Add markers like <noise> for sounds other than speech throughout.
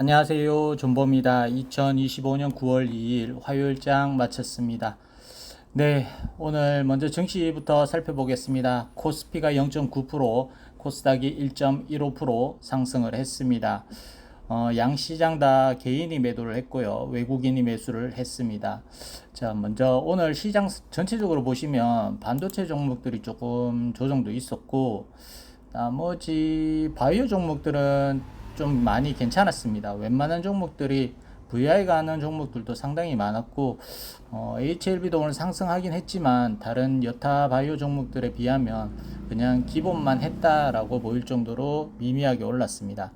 안녕하세요. 존보입니다. 2025년 9월 2일 화요일장 마쳤습니다. 네, 오늘 먼저 증시부터 살펴보겠습니다. 코스피가 0.9%, 코스닥이 1.15% 상승을 했습니다. 어, 양 시장 다 개인이 매도를 했고요. 외국인이 매수를 했습니다. 자, 먼저 오늘 시장 전체적으로 보시면 반도체 종목들이 조금 조정도 있었고, 나머지 바이오 종목들은 좀 많이 괜찮았습니다. 웬만한 종목들이 VI가 하는 종목들도 상당히 많았고 어, HLB도 오늘 상승하긴 했지만 다른 여타 바이오 종목들에 비하면 그냥 기본만 했다라고 보일 정도로 미미하게 올랐습니다.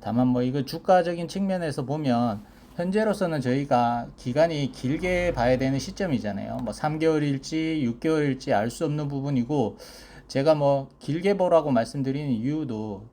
다만 뭐 이거 주가적인 측면에서 보면 현재로서는 저희가 기간이 길게 봐야 되는 시점이잖아요. 뭐 3개월일지 6개월일지 알 수 없는 부분이고 제가 뭐 길게 보라고 말씀드리는 이유도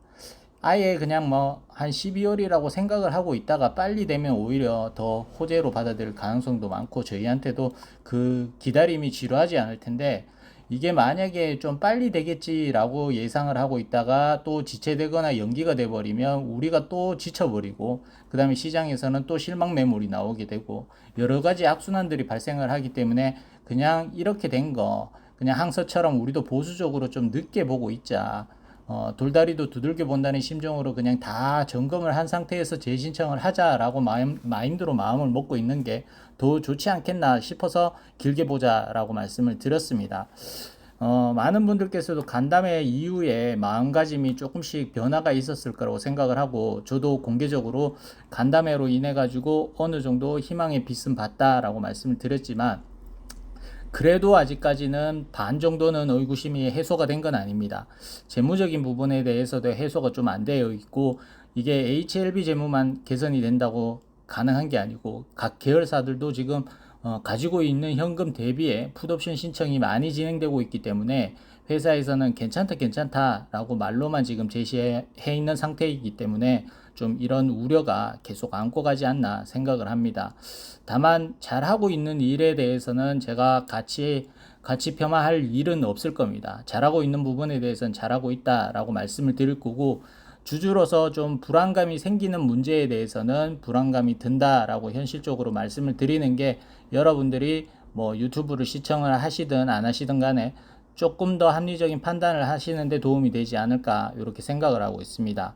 아예 그냥 뭐 한 12월이라고 생각을 하고 있다가 빨리 되면 오히려 더 호재로 받아들일 가능성도 많고 저희한테도 그 기다림이 지루하지 않을 텐데 이게 만약에 좀 빨리 되겠지라고 예상을 하고 있다가 또 지체되거나 연기가 돼버리면 우리가 또 지쳐버리고 그 다음에 시장에서는 또 실망 매물이 나오게 되고 여러 가지 악순환들이 발생을 하기 때문에 그냥 이렇게 된 거 그냥 항서처럼 우리도 보수적으로 좀 늦게 보고 있자. 어, 돌다리도 두들겨 본다는 심정으로 그냥 다 점검을 한 상태에서 재신청을 하자라고 마음, 마인드로 마음을 먹고 있는 게 더 좋지 않겠나 싶어서 길게 보자라고 말씀을 드렸습니다. 어, 많은 분들께서도 간담회 이후에 마음가짐이 조금씩 변화가 있었을 거라고 생각을 하고 저도 공개적으로 간담회로 인해 가지고 어느 정도 희망의 빛은 봤다라고 말씀을 드렸지만 그래도 아직까지는 반 정도는 의구심이 해소가 된 건 아닙니다. 재무적인 부분에 대해서도 해소가 좀 안 되어 있고 이게 HLB 재무만 개선이 된다고 가능한 게 아니고 각 계열사들도 지금 어, 가지고 있는 현금 대비에 풋옵션 신청이 많이 진행되고 있기 때문에 회사에서는 괜찮다 괜찮다라고 말로만 지금 제시해 있는 상태이기 때문에 좀 이런 우려가 계속 안고 가지 않나 생각을 합니다. 다만 잘하고 있는 일에 대해서는 제가 같이 같이 폄하할 일은 없을 겁니다. 잘하고 있는 부분에 대해서는 잘하고 있다라고 말씀을 드릴 거고 주주로서 좀 불안감이 생기는 문제에 대해서는 불안감이 든다라고 현실적으로 말씀을 드리는 게 여러분들이 뭐 유튜브를 시청을 하시든 안 하시든 간에 조금 더 합리적인 판단을 하시는데 도움이 되지 않을까 이렇게 생각을 하고 있습니다.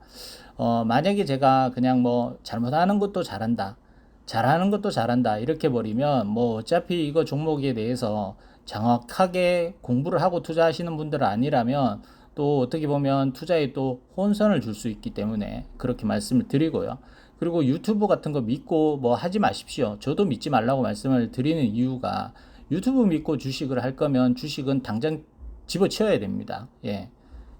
어, 만약에 제가 그냥 뭐 잘못하는 것도 잘한다. 잘하는 것도 잘한다. 이렇게 버리면 뭐 어차피 이거 종목에 대해서 정확하게 공부를 하고 투자하시는 분들은 아니라면 또 어떻게 보면 투자에 또 혼선을 줄 수 있기 때문에 그렇게 말씀을 드리고요. 그리고 유튜브 같은 거 믿고 뭐 하지 마십시오. 저도 믿지 말라고 말씀을 드리는 이유가 유튜브 믿고 주식을 할 거면 주식은 당장 집어치워야 됩니다. 예.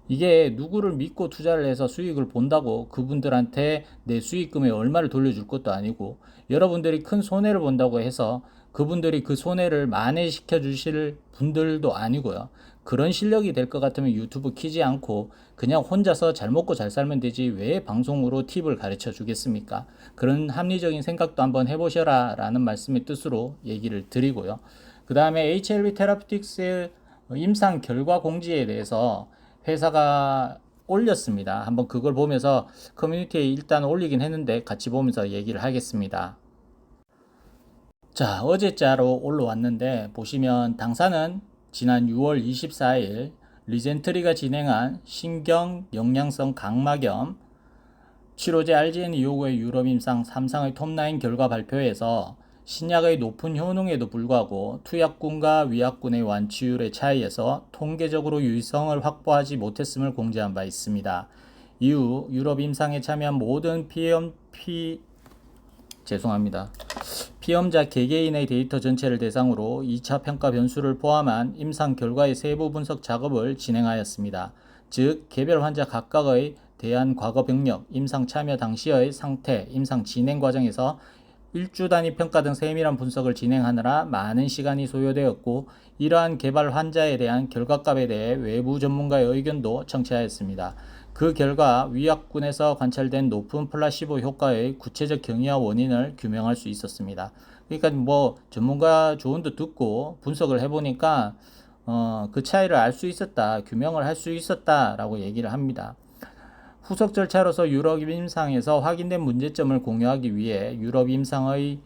이게 누구를 믿고 투자를 해서 수익을 본다고 그분들한테 내 수익금의 얼마를 돌려줄 것도 아니고 여러분들이 큰 손해를 본다고 해서 그분들이 그 손해를 만회시켜 주실 분들도 아니고요. 그런 실력이 될 것 같으면 유튜브 키지 않고 그냥 혼자서 잘 먹고 잘 살면 되지 왜 방송으로 팁을 가르쳐 주겠습니까? 그런 합리적인 생각도 한번 해보셔라 라는 말씀의 뜻으로 얘기를 드리고요. 그 다음에 HLB 테라피틱스 임상 결과 공지에 대해서 회사가 올렸습니다. 한번 그걸 보면서 커뮤니티에 일단 올리긴 했는데 같이 보면서 얘기를 하겠습니다. 자, 어제자로 올라왔는데 보시면 당사는 지난 6월 24일 리젠트리가 진행한 신경 영양성 각막염 치료제 RGN 요구의 유럽 임상 3상의 톱라인 결과 발표에서 신약의 높은 효능에도 불구하고 투약군과 위약군의 완치율의 차이에서 통계적으로 유의성을 확보하지 못했음을 공지한 바 있습니다. 이후 유럽 임상에 참여한 모든 피험 피 죄송합니다. 피험자 개개인의 데이터 전체를 대상으로 2차 평가 변수를 포함한 임상 결과의 세부 분석 작업을 진행하였습니다. 즉 개별 환자 각각의 대한 과거 병력, 임상 참여 당시의 상태, 임상 진행 과정에서 일주 단위 평가 등 세밀한 분석을 진행하느라 많은 시간이 소요되었고 이러한 개발 환자에 대한 결과값에 대해 외부 전문가의 의견도 청취하였습니다. 그 결과 위약군에서 관찰된 높은 플라시보 효과의 구체적 경위와 원인을 규명할 수 있었습니다. 그러니까 뭐 전문가 조언도 듣고 분석을 해보니까 어, 그 차이를 알 수 있었다, 규명을 할 수 있었다라고 얘기를 합니다. 후속 절차로서 유럽 임상에서 확인된 문제점을 공유하기 위해 유럽 임상의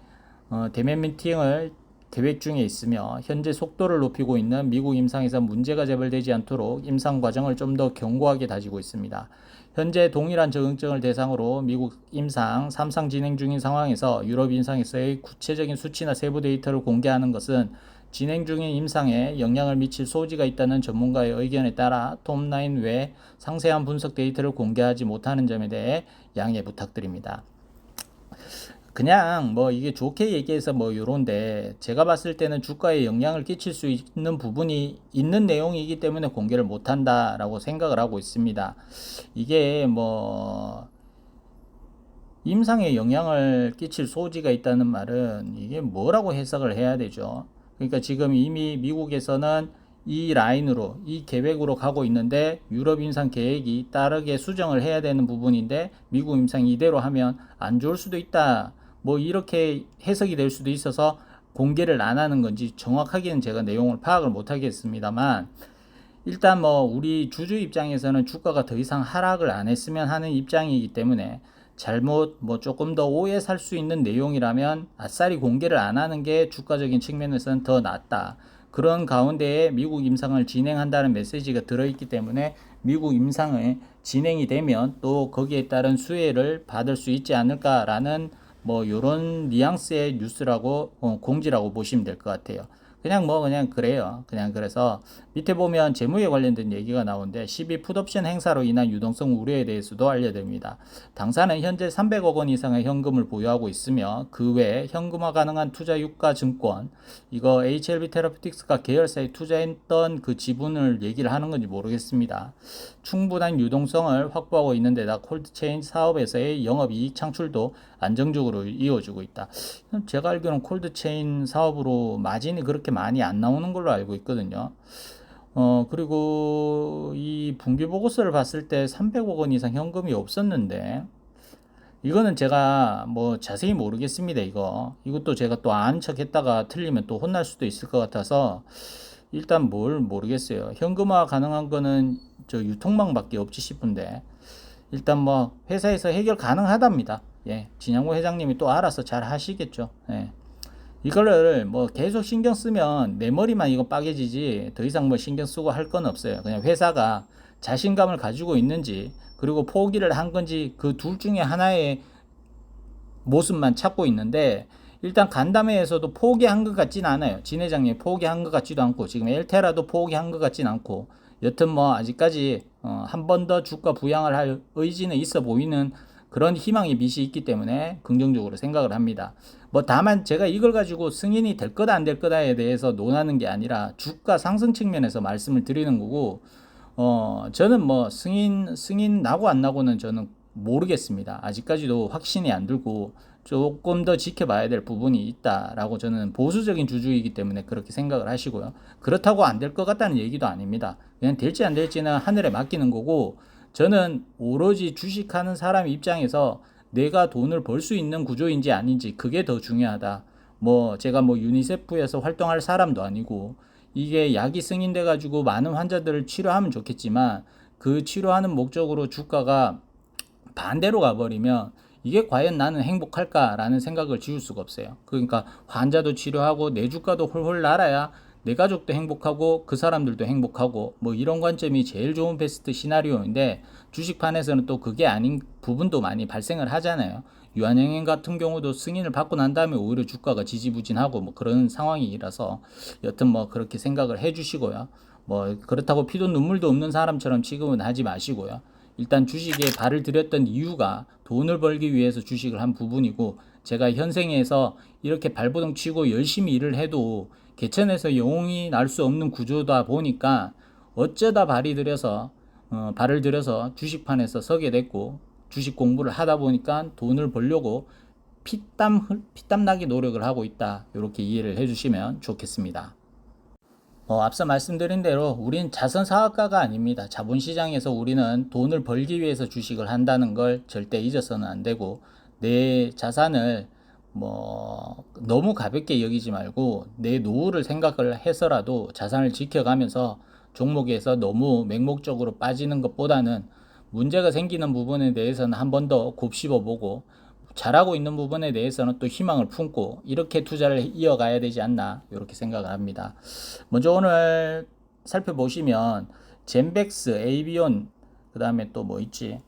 어, 대면 미팅을 계획 중에 있으며 현재 속도를 높이고 있는 미국 임상에서 문제가 재발되지 않도록 임상 과정을 좀 더 견고하게 다지고 있습니다. 현재 동일한 적응증을 대상으로 미국 임상 3상 진행 중인 상황에서 유럽 임상에서의 구체적인 수치나 세부 데이터를 공개하는 것은 진행 중인 임상에 영향을 미칠 소지가 있다는 전문가의 의견에 따라 톱9 외 상세한 분석 데이터를 공개하지 못하는 점에 대해 양해 부탁드립니다. 그냥 뭐 이게 좋게 얘기해서 뭐 요런데 제가 봤을 때는 주가에 영향을 끼칠 수 있는 부분이 있는 내용이기 때문에 공개를 못 한다라고 생각을 하고 있습니다. 이게 뭐 임상에 영향을 끼칠 소지가 있다는 말은 이게 뭐라고 해석을 해야 되죠? 그러니까 지금 이미 미국에서는 이 라인으로 이 계획으로 가고 있는데 유럽 임상 계획이 따르게 수정을 해야 되는 부분인데 미국 임상 이대로 하면 안 좋을 수도 있다. 뭐 이렇게 해석이 될 수도 있어서 공개를 안 하는 건지 정확하게는 제가 내용을 파악을 못 하겠습니다만 일단 뭐 우리 주주 입장에서는 주가가 더 이상 하락을 안 했으면 하는 입장이기 때문에 잘못 뭐 조금 더 오해 살 수 있는 내용이라면 아싸리 공개를 안 하는 게 주가적인 측면에서는 더 낫다. 그런 가운데에 미국 임상을 진행한다는 메시지가 들어있기 때문에 미국 임상을 진행이 되면 또 거기에 따른 수혜를 받을 수 있지 않을까라는 뭐 요런 뉘앙스의 뉴스라고 어, 공지라고 보시면 될 것 같아요. 그냥 뭐 그냥 그래요. 그냥 그래서 밑에 보면 재무에 관련된 얘기가 나오는데 12 풋옵션 행사로 인한 유동성 우려에 대해서도 알려드립니다. 당사는 현재 300억 원 이상의 현금을 보유하고 있으며 그 외에 현금화 가능한 투자 유가 증권 이거 HLB 테라피틱스가 계열사에 투자했던 그 지분을 얘기를 하는 건지 모르겠습니다. 충분한 유동성을 확보하고 있는 데다 콜드체인 사업에서의 영업 이익 창출도 안정적으로 이어지고 있다. 제가 알기로는 콜드체인 사업으로 마진이 그렇게 많이 안 나오는 걸로 알고 있거든요. 어, 그리고 이 분기 보고서를 봤을 때 300억 원 이상 현금이 없었는데, 이거는 제가 뭐 자세히 모르겠습니다, 이거. 이것도 제가 또 아는 척 했다가 틀리면 또 혼날 수도 있을 것 같아서, 일단 뭘 모르겠어요. 현금화 가능한 거는 저 유통망밖에 없지 싶은데, 일단 뭐 회사에서 해결 가능하답니다. 예, 진양구 회장님이 또 알아서 잘 하시겠죠. 예. 이거를 뭐 계속 신경 쓰면 내 머리만 이거 빠개지지 더 이상 뭐 신경 쓰고 할 건 없어요. 그냥 회사가 자신감을 가지고 있는지 그리고 포기를 한 건지 그 둘 중에 하나의 모습만 찾고 있는데 일단 간담회에서도 포기한 것 같진 않아요. 진 회장님 포기한 것 같지도 않고 지금 엘테라도 포기한 것 같진 않고 여튼 뭐 아직까지 어, 한 번 더 주가 부양을 할 의지는 있어 보이는 그런 희망의 빛이 있기 때문에 긍정적으로 생각을 합니다. 뭐 다만 제가 이걸 가지고 승인이 될 거다 안 될 거다에 대해서 논하는 게 아니라 주가 상승 측면에서 말씀을 드리는 거고 어 저는 뭐 승인 승인 나고 안 나고는 저는 모르겠습니다. 아직까지도 확신이 안 들고 조금 더 지켜봐야 될 부분이 있다라고 저는 보수적인 주주이기 때문에 그렇게 생각을 하시고요. 그렇다고 안 될 것 같다는 얘기도 아닙니다. 그냥 될지 안 될지는 하늘에 맡기는 거고 저는 오로지 주식하는 사람 입장에서 내가 돈을 벌 수 있는 구조인지 아닌지 그게 더 중요하다. 뭐 제가 뭐 유니세프에서 활동할 사람도 아니고 이게 약이 승인돼 가지고 많은 환자들을 치료하면 좋겠지만 그 치료하는 목적으로 주가가 반대로 가버리면 이게 과연 나는 행복할까라는 생각을 지울 수가 없어요. 그러니까 환자도 치료하고 내 주가도 홀홀 날아야 내 가족도 행복하고 그 사람들도 행복하고 뭐 이런 관점이 제일 좋은 베스트 시나리오인데 주식판에서는 또 그게 아닌 부분도 많이 발생을 하잖아요. 유한영행 같은 경우도 승인을 받고 난 다음에 오히려 주가가 지지부진하고 뭐 그런 상황이라서 여튼 뭐 그렇게 생각을 해 주시고요. 뭐 그렇다고 피도 눈물도 없는 사람처럼 지금은 하지 마시고요. 일단 주식에 발을 들였던 이유가 돈을 벌기 위해서 주식을 한 부분이고 제가 현생에서 이렇게 발버둥 치고 열심히 일을 해도 개천에서 영웅이 날 수 없는 구조다 보니까 어쩌다 발이 들여서 어, 발을 들여서 주식판에서 서게 됐고 주식 공부를 하다 보니까 돈을 벌려고 피땀 흘- 피땀 나게 노력을 하고 있다 이렇게 이해를 해주시면 좋겠습니다. 어, 앞서 말씀드린 대로 우린 자선 사업가가 아닙니다. 자본시장에서 우리는 돈을 벌기 위해서 주식을 한다는 걸 절대 잊어서는 안 되고 내 자산을 뭐 너무 가볍게 여기지 말고 내 노후를 생각을 해서라도 자산을 지켜가면서 종목에서 너무 맹목적으로 빠지는 것보다는 문제가 생기는 부분에 대해서는 한 번 더 곱씹어 보고 잘하고 있는 부분에 대해서는 또 희망을 품고 이렇게 투자를 이어가야 되지 않나 이렇게 생각을 합니다. 먼저 오늘 살펴보시면 젠백스, 에이비온 그 다음에 또 뭐 있지?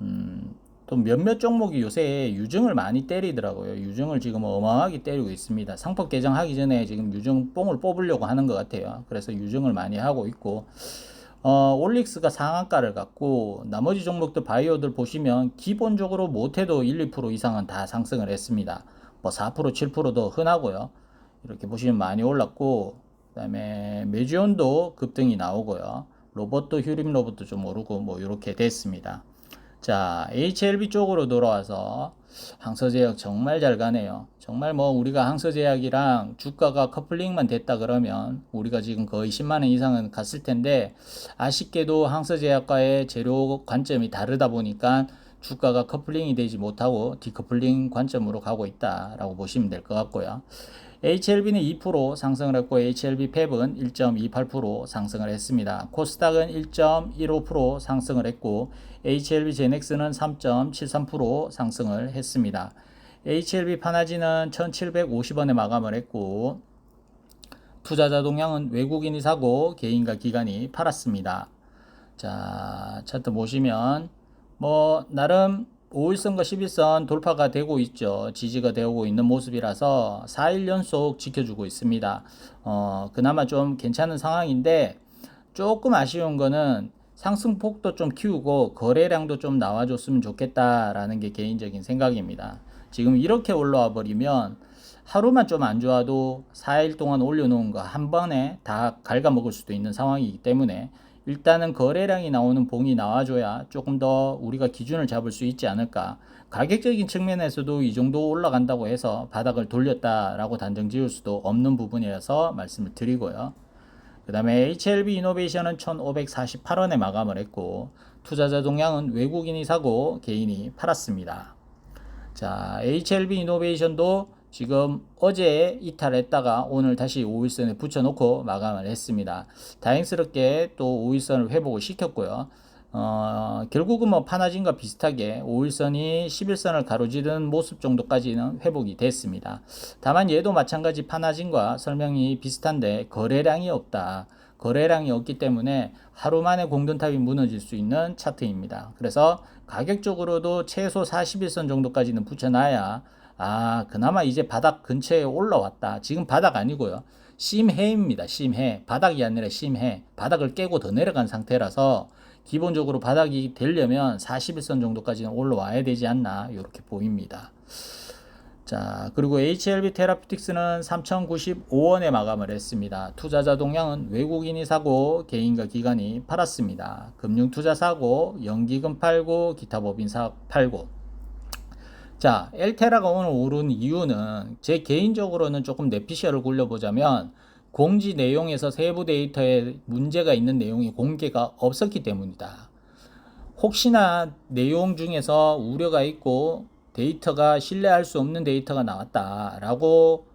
음, 또 몇몇 종목이 요새 유증을 많이 때리더라고요. 유증을 지금 어마어마하게 때리고 있습니다. 상법 개정하기 전에 지금 유증 뽕을 뽑으려고 하는 것 같아요. 그래서 유증을 많이 하고 있고, 어, 올릭스가 상한가를 갖고, 나머지 종목들 바이오들 보시면 기본적으로 못해도 1, 2% 이상은 다 상승을 했습니다. 뭐 4%, 7%도 흔하고요. 이렇게 보시면 많이 올랐고, 그 다음에 메지온도 급등이 나오고요. 로봇도 휴림 로봇도 좀 오르고 뭐 이렇게 됐습니다. 자, HLB 쪽으로 돌아와서 항서제약 정말 잘 가네요. 정말 뭐 우리가 항서제약이랑 주가가 커플링만 됐다 그러면 우리가 지금 거의 10만 원 이상은 갔을 텐데 아쉽게도 항서제약과의 재료 관점이 다르다 보니까 주가가 커플링이 되지 못하고 디커플링 관점으로 가고 있다라고 보시면 될 것 같고요. HLB는 2% 상승을 했고 HLB 펩은 1.28% 상승을 했습니다. 코스닥은 1.15% 상승을 했고 HLB 제넥스는 3.73% 상승을 했습니다. HLB 파나지는 1,750원에 마감을 했고 투자자 동향은 외국인이 사고 개인과 기관이 팔았습니다. 자, 차트 보시면 뭐 나름 5일선과 11선 돌파가 되고 있죠. 지지가 되고 있는 모습이라서 4일 연속 지켜주고 있습니다. 어, 그나마 좀 괜찮은 상황인데 조금 아쉬운 거는 상승폭도 좀 키우고 거래량도 좀 나와줬으면 좋겠다라는 게 개인적인 생각입니다. 지금 이렇게 올라와 버리면 하루만 좀 안 좋아도 4일 동안 올려놓은 거 한 번에 다 갉아먹을 수도 있는 상황이기 때문에 일단은 거래량이 나오는 봉이 나와줘야 조금 더 우리가 기준을 잡을 수 있지 않을까. 가격적인 측면에서도 이 정도 올라간다고 해서 바닥을 돌렸다라고 단정 지을 수도 없는 부분이라서 말씀을 드리고요. 그 다음에 HLB 이노베이션은 1548원에 마감을 했고, 투자자 동향은 외국인이 사고 개인이 팔았습니다. 자, HLB 이노베이션도 지금 어제 이탈했다가 오늘 다시 5일선에 붙여놓고 마감을 했습니다. 다행스럽게 또 5일선을 회복을 시켰고요. 어, 결국은 뭐 파나진과 비슷하게 5일선이 11선을 가로지르는 모습 정도까지는 회복이 됐습니다. 다만 얘도 마찬가지 파나진과 설명이 비슷한데 거래량이 없다. 거래량이 없기 때문에 하루 만에 공든탑이 무너질 수 있는 차트입니다. 그래서 가격적으로도 최소 41선 정도까지는 붙여놔야 아, 그나마 이제 바닥 근처에 올라왔다. 지금 바닥 아니고요. 심해입니다. 심해. 바닥이 아니라 심해. 바닥을 깨고 더 내려간 상태라서 기본적으로 바닥이 되려면 41선 정도까지는 올라와야 되지 않나 이렇게 보입니다. 자, 그리고 HLB 테라피틱스는 3,095원에 마감을 했습니다. 투자자 동향은 외국인이 사고 개인과 기관이 팔았습니다. 금융투자 사고, 연기금 팔고, 기타 법인 사 팔고. 자, 엘테라가 오늘 오른 이유는 제 개인적으로는 조금 내피셜을 굴려보자면 공지 내용에서 세부 데이터에 문제가 있는 내용이 공개가 없었기 때문이다. 혹시나 내용 중에서 우려가 있고 데이터가 신뢰할 수 없는 데이터가 나왔다라고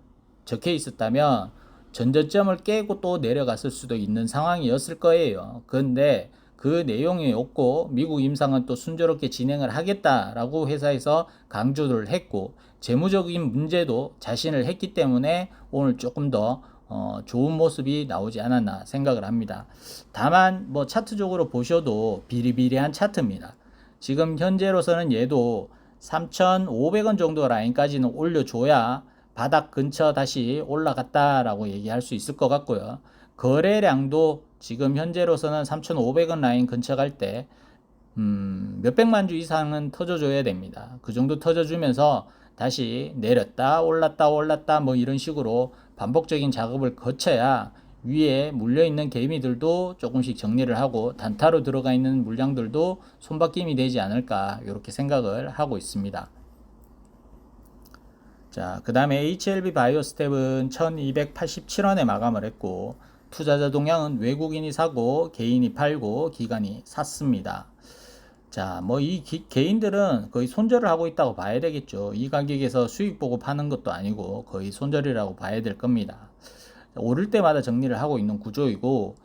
적혀 있었다면 전저점을 깨고 또 내려갔을 수도 있는 상황이었을 거예요. 그런데 그 내용이 없고 미국 임상은 또 순조롭게 진행을 하겠다라고 회사에서 강조를 했고 재무적인 문제도 자신을 했기 때문에 오늘 조금 더 어, 좋은 모습이 나오지 않았나 생각을 합니다. 다만 뭐 차트적으로 보셔도 비리비리한 차트입니다. 지금 현재로서는 얘도 3,500원 정도 라인까지는 올려줘야 바닥 근처 다시 올라갔다라고 얘기할 수 있을 것 같고요. 거래량도 지금 현재로서는 3,500원 라인 근처 갈 때, 음, 몇백만 주 이상은 터져줘야 됩니다. 그 정도 터져주면서 다시 내렸다, 올랐다, 올랐다, 뭐 이런 식으로 반복적인 작업을 거쳐야 위에 물려있는 개미들도 조금씩 정리를 하고 단타로 들어가 있는 물량들도 손바뀜이 되지 않을까 이렇게 생각을 하고 있습니다. 자, 그 다음에 HLB 바이오스텝은 1287원에 마감을 했고 투자자 동향은 외국인이 사고 개인이 팔고 기관이 샀습니다. 자, 뭐 이 개인들은 거의 손절을 하고 있다고 봐야 되겠죠. 이 가격에서 수익 보고 파는 것도 아니고 거의 손절이라고 봐야 될 겁니다. 오를 때마다 정리를 하고 있는 구조이고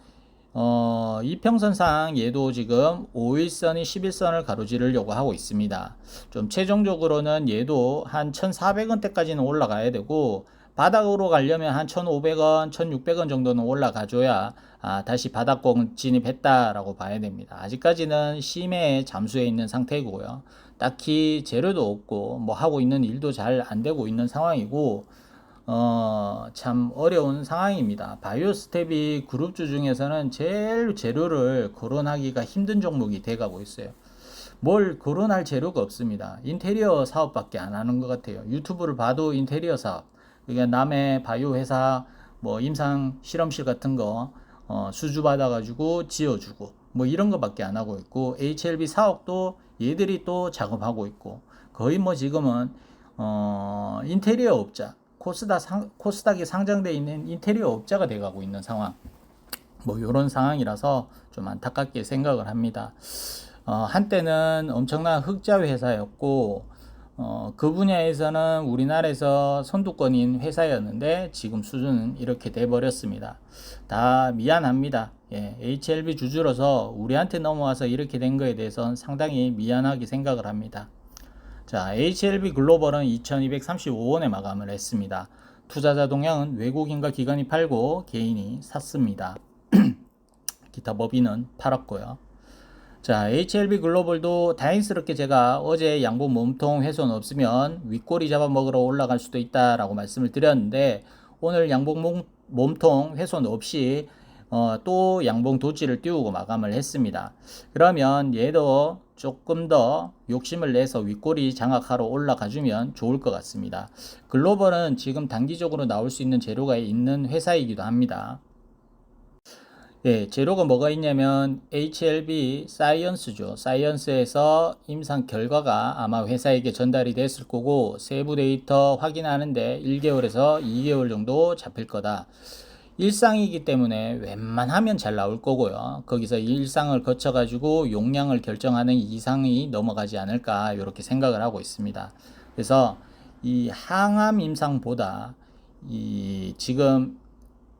어, 이평선상 얘도 지금 5일선이 11선을 가로지르려고 하고 있습니다. 좀 최종적으로는 얘도 한 1,400원대까지는 올라가야 되고 바닥으로 가려면 한 1,500원, 1,600원 정도는 올라가줘야 아, 다시 바닥권 진입했다라고 봐야 됩니다. 아직까지는 심해 잠수해 있는 상태고요. 딱히 재료도 없고 뭐 하고 있는 일도 잘 안 되고 있는 상황이고 어, 참 어려운 상황입니다. 바이오 스텝이 그룹주 중에서는 제일 재료를 거론하기가 힘든 종목이 돼가고 있어요. 뭘 거론할 재료가 없습니다. 인테리어 사업밖에 안 하는 것 같아요. 유튜브를 봐도 인테리어 사업. 그러니까 남의 바이오 회사 뭐 임상 실험실 같은 거 어, 수주 받아가지고 지어주고 뭐 이런 거밖에 안 하고 있고 HLB 사업도 얘들이 또 작업하고 있고 거의 뭐 지금은 어, 인테리어 업자 코스닥 상, 코스닥에 상장돼 있는 인테리어 업자가 돼가고 있는 상황 뭐 이런 상황이라서 좀 안타깝게 생각을 합니다. 어, 한때는 엄청난 흑자 회사였고 어, 그 분야에서는 우리나라에서 선두권인 회사였는데 지금 수준은 이렇게 돼 버렸습니다. 다 미안합니다. 예, HLB 주주로서 우리한테 넘어와서 이렇게 된 거에 대해서는 상당히 미안하게 생각을 합니다. 자, HLB 글로벌은 2235원에 마감을 했습니다. 투자자 동향은 외국인과 기관이 팔고 개인이 샀습니다. <clears throat> 기타 법인은 팔았고요. 자, HLB 글로벌도 다행스럽게 제가 어제 양봉 몸통 훼손 없으면 윗꼬리 잡아먹으러 올라갈 수도 있다라고 말씀을 드렸는데 오늘 양봉 몸, 몸통 훼손 없이 어, 또 양봉 도치를 띄우고 마감을 했습니다. 그러면 얘도 조금 더 욕심을 내서 윗꼬리 장악하러 올라가주면 좋을 것 같습니다. 글로벌은 지금 단기적으로 나올 수 있는 재료가 있는 회사이기도 합니다. 예, 재료가 뭐가 있냐면 HLB 사이언스죠. 사이언스에서 임상 결과가 아마 회사에게 전달이 됐을 거고 세부 데이터 확인하는데 1개월에서 2개월 정도 잡힐 거다. 일상이기 때문에 웬만하면 잘 나올 거고요. 거기서 일상을 거쳐 가지고 용량을 결정하는 이상이 넘어가지 않을까 이렇게 생각을 하고 있습니다. 그래서 이 항암 임상보다 이 지금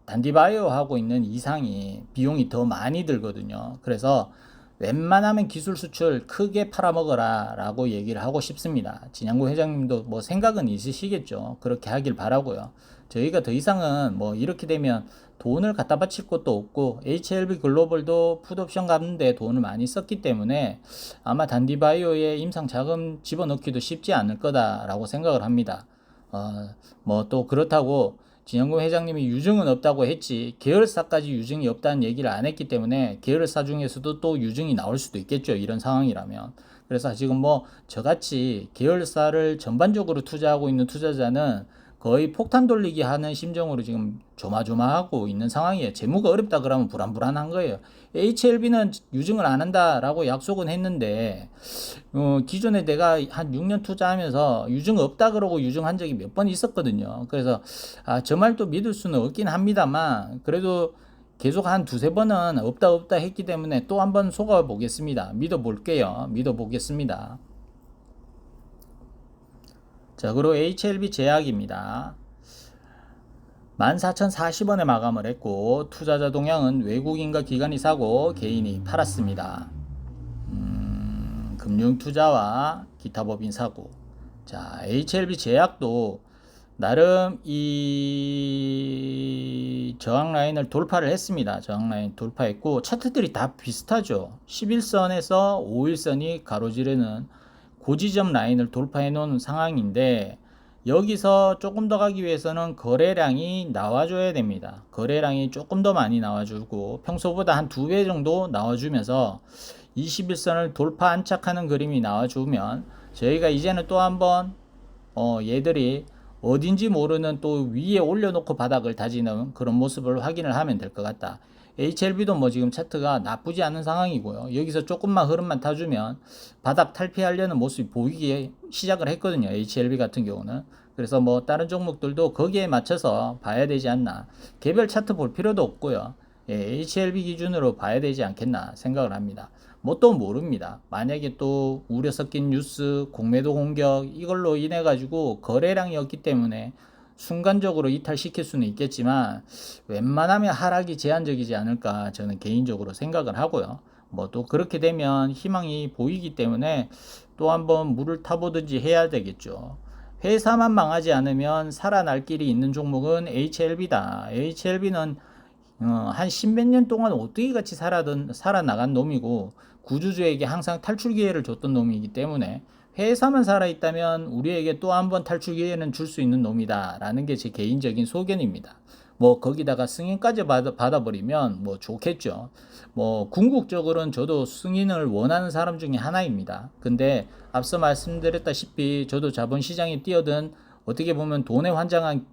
단디바이오 하고 있는 이상이 비용이 더 많이 들거든요. 그래서 웬만하면 기술 수출 크게 팔아먹어라 라고 얘기를 하고 싶습니다. 진양구 회장님도 뭐 생각은 있으시겠죠. 그렇게 하길 바라고요. 저희가 더 이상은 뭐 이렇게 되면 돈을 갖다 바칠 것도 없고 HLB 글로벌도 풋옵션 갚는데 돈을 많이 썼기 때문에 아마 단디바이오에 임상 자금 집어넣기도 쉽지 않을 거다라고 생각을 합니다. 어, 뭐 또 그렇다고 진영구 회장님이 유증은 없다고 했지 계열사까지 유증이 없다는 얘기를 안 했기 때문에 계열사 중에서도 또 유증이 나올 수도 있겠죠 이런 상황이라면. 그래서 지금 뭐 저같이 계열사를 전반적으로 투자하고 있는 투자자는 거의 폭탄 돌리기 하는 심정으로 지금 조마조마하고 있는 상황이에요. 재무가 어렵다 그러면 불안불안한 거예요. HLB는 유증을 안 한다라고 약속은 했는데 어, 기존에 내가 한 6년 투자하면서 유증 없다 그러고 유증한 적이 몇 번 있었거든요. 그래서 아, 저 말도 믿을 수는 없긴 합니다만 그래도 계속 한 두세 번은 없다 없다 했기 때문에 또 한 번 속아 보겠습니다. 믿어 볼게요. 믿어 보겠습니다. 자, 그리고 HLB 제약입니다. 14,040원에 마감을 했고 투자자 동향은 외국인과 기관이 사고 개인이 팔았습니다. 음, 금융투자와 기타 법인 사고. 자, HLB 제약도 나름 이 저항 라인을 돌파를 했습니다. 저항 라인 돌파했고 차트들이 다 비슷하죠. 11선에서 5일선이 가로지르는 고지점 라인을 돌파해 놓은 상황인데 여기서 조금 더 가기 위해서는 거래량이 나와줘야 됩니다. 거래량이 조금 더 많이 나와주고 평소보다 한 두 배 정도 나와주면서 21선을 돌파 안착하는 그림이 나와주면 저희가 이제는 또 한번 어 얘들이 어딘지 모르는 또 위에 올려놓고 바닥을 다지는 그런 모습을 확인을 하면 될 것 같다. HLB도 뭐 지금 차트가 나쁘지 않은 상황이고요. 여기서 조금만 흐름만 타주면 바닥 탈피하려는 모습이 보이기 시작을 했거든요. HLB 같은 경우는. 그래서 뭐 다른 종목들도 거기에 맞춰서 봐야 되지 않나. 개별 차트 볼 필요도 없고요. 예, HLB 기준으로 봐야 되지 않겠나 생각을 합니다. 뭐 또 모릅니다. 만약에 또 우려 섞인 뉴스, 공매도 공격 이걸로 인해 가지고 거래량이 없기 때문에 순간적으로 이탈시킬 수는 있겠지만 웬만하면 하락이 제한적이지 않을까 저는 개인적으로 생각을 하고요. 뭐 또 그렇게 되면 희망이 보이기 때문에 또 한번 물을 타보든지 해야 되겠죠. 회사만 망하지 않으면 살아날 길이 있는 종목은 HLB다. HLB는 어, 한 십몇 년 동안 어떻게 같이 살아던, 살아나간 놈이고, 구주주에게 항상 탈출 기회를 줬던 놈이기 때문에, 회사만 살아있다면 우리에게 또 한 번 탈출 기회는 줄 수 있는 놈이다. 라는 게 제 개인적인 소견입니다. 뭐, 거기다가 승인까지 받아, 받아버리면 뭐 좋겠죠. 뭐, 궁극적으로는 저도 승인을 원하는 사람 중에 하나입니다. 근데 앞서 말씀드렸다시피 저도 자본시장에 뛰어든 어떻게 보면 돈에 환장한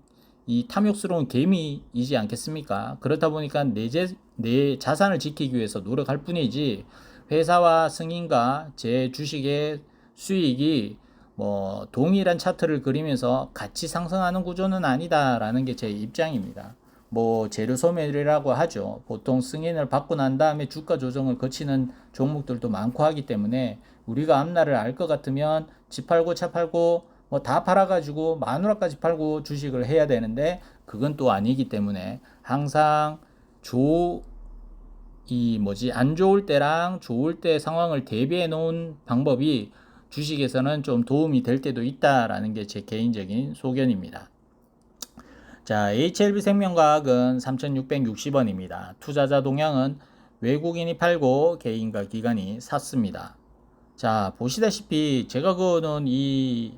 이 탐욕스러운 개미이지 않겠습니까? 그렇다 보니까 내, 제, 내 자산을 지키기 위해서 노력할 뿐이지 회사와 승인과 제 주식의 수익이 뭐 동일한 차트를 그리면서 같이 상승하는 구조는 아니다라는 게 제 입장입니다. 뭐 재료 소멸이라고 하죠. 보통 승인을 받고 난 다음에 주가 조정을 거치는 종목들도 많고 하기 때문에 우리가 앞날을 알 것 같으면 집 팔고 차 팔고 뭐 다 팔아가지고 마누라까지 팔고 주식을 해야 되는데 그건 또 아니기 때문에 항상 조, 이 뭐지, 안 좋을 때랑 좋을 때 상황을 대비해 놓은 방법이 주식에서는 좀 도움이 될 때도 있다라는 게 제 개인적인 소견입니다. 자, HLB 생명과학은 3,660원입니다. 투자자 동향은 외국인이 팔고 개인과 기관이 샀습니다. 자, 보시다시피 제가 그거는 이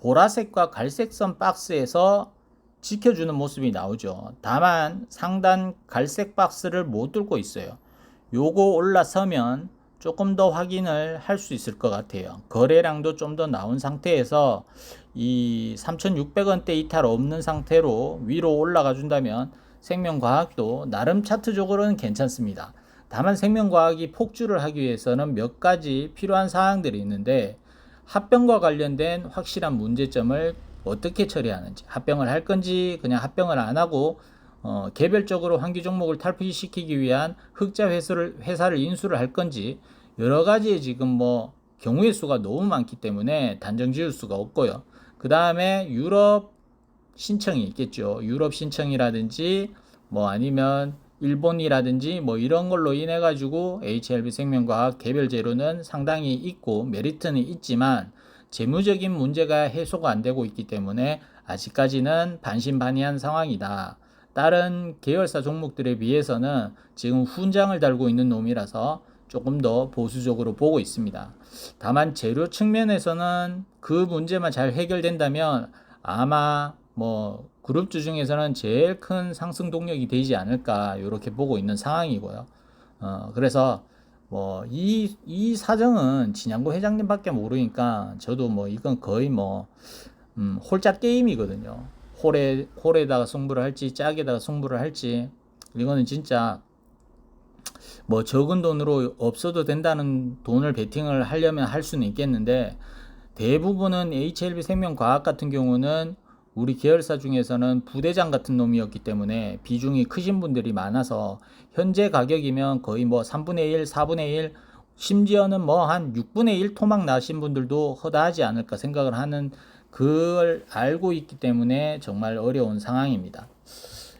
보라색과 갈색선 박스에서 지켜주는 모습이 나오죠. 다만 상단 갈색 박스를 못 뚫고 있어요. 요거 올라서면 조금 더 확인을 할 수 있을 것 같아요. 거래량도 좀 더 나온 상태에서 이 3,600원대 이탈 없는 상태로 위로 올라가 준다면 생명과학도 나름 차트적으로는 괜찮습니다. 다만 생명과학이 폭주를 하기 위해서는 몇 가지 필요한 사항들이 있는데 합병과 관련된 확실한 문제점을 어떻게 처리하는지 합병을 할 건지 그냥 합병을 안 하고 어, 개별적으로 환기 종목을 탈피시키기 위한 흑자 회수를, 회사를 인수를 할 건지 여러 가지 지금 뭐 경우의 수가 너무 많기 때문에 단정 지을 수가 없고요. 그 다음에 유럽 신청이 있겠죠. 유럽 신청이라든지 뭐 아니면 일본이라든지 뭐 이런 걸로 인해 가지고 HLB 생명과학 개별 재료는 상당히 있고 메리트는 있지만 재무적인 문제가 해소가 안 되고 있기 때문에 아직까지는 반신반의한 상황이다. 다른 계열사 종목들에 비해서는 지금 훈장을 달고 있는 놈이라서 조금 더 보수적으로 보고 있습니다. 다만 재료 측면에서는 그 문제만 잘 해결된다면 아마 뭐 그룹주 중에서는 제일 큰 상승 동력이 되지 않을까 이렇게 보고 있는 상황이고요. 어, 그래서 뭐이이 사정은 진양구 회장님밖에 모르니까 저도 뭐 이건 거의 뭐 음, 홀짝 게임이거든요. 홀에 홀에다가 승부를 할지 짝에다가 승부를 할지 이거는 진짜 뭐 적은 돈으로 없어도 된다는 돈을 베팅을 하려면 할 수는 있겠는데 대부분은 HLB 생명과학 같은 경우는 우리 계열사 중에서는 부대장 같은 놈이었기 때문에 비중이 크신 분들이 많아서 현재 가격이면 거의 뭐 3분의 1, 4분의 1, 심지어는 뭐 한 6분의 1 토막 나신 분들도 허다하지 않을까 생각을 하는 그걸 알고 있기 때문에 정말 어려운 상황입니다.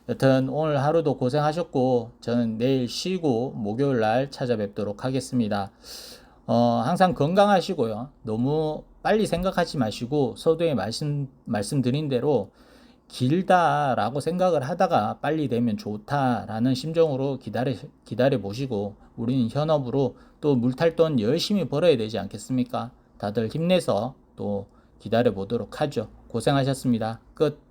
여튼 오늘 하루도 고생하셨고 저는 내일 쉬고 목요일 날 찾아뵙도록 하겠습니다. 어, 항상 건강하시고요. 너무 빨리 생각하지 마시고 서두에 말씀 말씀드린 대로 길다라고 생각을 하다가 빨리 되면 좋다라는 심정으로 기다려 기다려 보시고 우리는 현업으로 또 물탈돈 열심히 벌어야 되지 않겠습니까? 다들 힘내서 또 기다려 보도록 하죠. 고생하셨습니다. 끝.